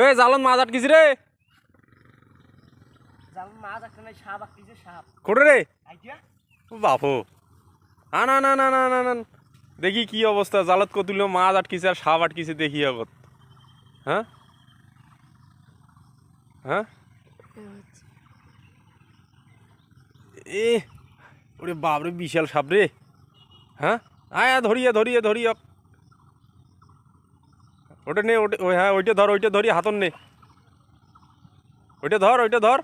এ জালত মাছ আটকিছি রে। জাল মাছ একটা নাই সাপ আঁকতেছে সাপ। কোটে রে। আইডিয়া? ও না না না না না না দেখি কি অবস্থা জালত কতুল মাছ আটকিছে আর সাপ আটকিছে দেখি আগত। হ্যাঁ? হ্যাঁ? এ ওরে বাপরে বিশাল সাপ রে। হ্যাঁ? আয়, ধরিয়ে ধরিয়ে ধরিয়ে। ওটা নে, ওটা হ্যাঁ ওইটা ধর, ওইটা ধরি হাতন নে। ওইটা ধর ওইটা ধর।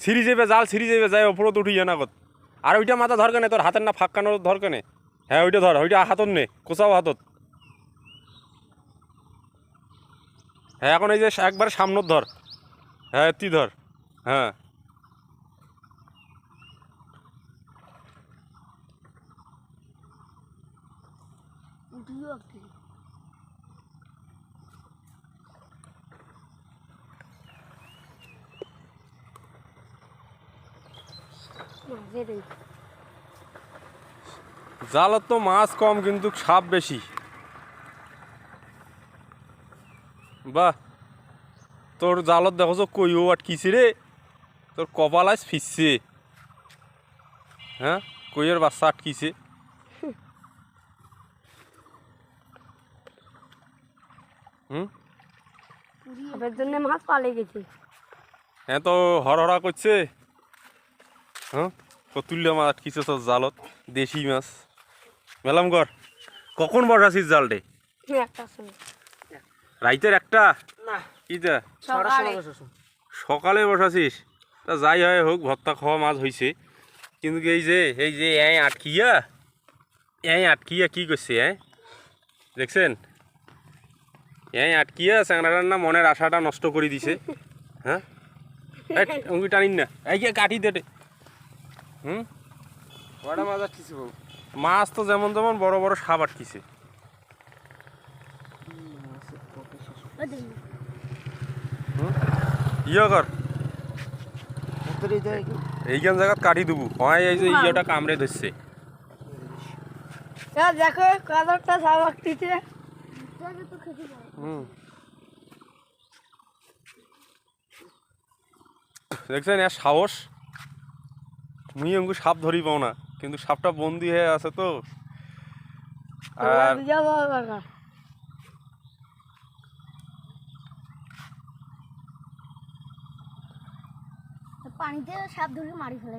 সিঁড়ি যাবে জাল সিঁড়ি যাবে যায়, ওপরত উঠিয়ে না কত আর ওইটা মাথা ধর কেনে, তোর হাতের না ফাঁকানো ধর কেনে? হ্যাঁ ওইটা ধর, ওইটা হাতত নে, কোচাও হাতত। হ্যাঁ এখন এই যে একবার সামনত ধর। হ্যাঁ তুই ধর। হ্যাঁ। জালত তো মাছ কম কিন্তু সাপ বেশি। বাহ তোর জালত দেখো তো কইও আটকিছে রে। তোর কপাল আজ ফিরছে হ্যাঁ কইয়ের বাচ্চা আটকিছে। হুম? সাপের জন্য মাছ পালিয়ে গেছে। হ্যাঁ তো হরহরা করছে। হ্যাঁ কতুল্য মাছ আটকিছে তোর জালত দেশি মাছ। মেলাম কর কখন বসাছিস জালটে? রাইতের একটা? না। কিটা সকালে। সকালে বসাছিস তা যাই হয় হোক ভর্তা খাওয়া মাছ হয়েছে কিন্তু এই যে এই যে এই আটকিয়া এই আটকিয়া কি করছে হ্যাঁ দেখছেন? এই আটকিয়া চ্যাংড়াটার না মনের আশাটা নষ্ট করে দিছে। হ্যাঁ অঙ্গি টানিন না এই কাটি দে রে। হুম? মাছ আঁকতেছে বউ মাছ তো যেমন তেমন বড় বড় সাপ আটকিছে। ইয়ে কর। এইখান জায়গাত কাটি দেবো। হয় এই যে ইয়েটা কামড়ে ধরছে। দেখো কাদরটা সাপ হুম দেখছেন, এর সাহস? মুই অঙ্কু সাপ ধরি পাও না, কিন্তু সাপটা বন্দি হয়ে আছে তো। আর পানিতে সাপ ধরে মারি ফেলে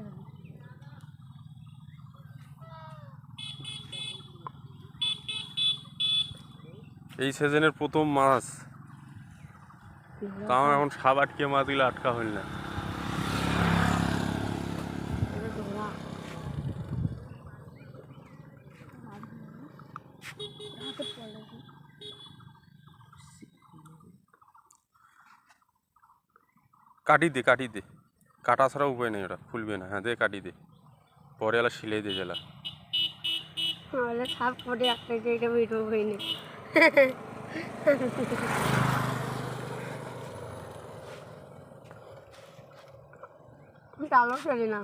এই সিজনের প্রথম মাছ। তাও এখন সাপ আটকে মাছগুলো আটকা হইল না। কাটি দে কাটি দে। কাটা ছাড়া উপায় নেই ওটা খুলবে না। হ্যাঁ দে, কাটি দে। পরে এলা সিলাই দে তাহলে সাপ পরে একটা বেরো হয়নি চালো ফেলি না?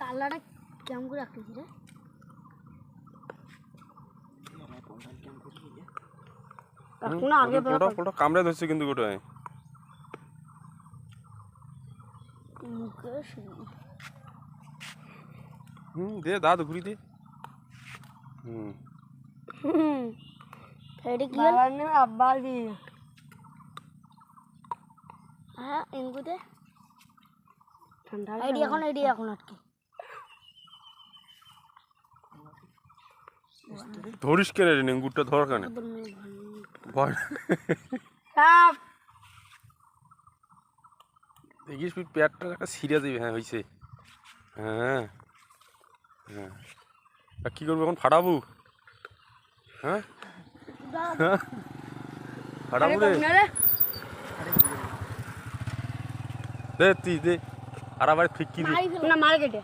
কালারটা কেমন করে রাখতেছি রে? কামড়ে ধরছে কিন্তু গোটায়। মুখে শুনি। হুম দে দাঁত ঘুরি দে হুম হ্যাঁ এখন আইডি এখন আটকে ধরিস কেন রে নেঙ্গুরটা ধর কেন ভয় সাপ দেখিস পেটটা একটা ছিঁড়ে দিবি হ্যাঁ হয়েছে হ্যাঁ হ্যাঁ। আর কী করব এখন? ফাটাবো? হ্যাঁ? হ্যাঁ? ফাটাবো রে। দে তুই দে। আর আবার ঠিক কি দে না মার্কেটে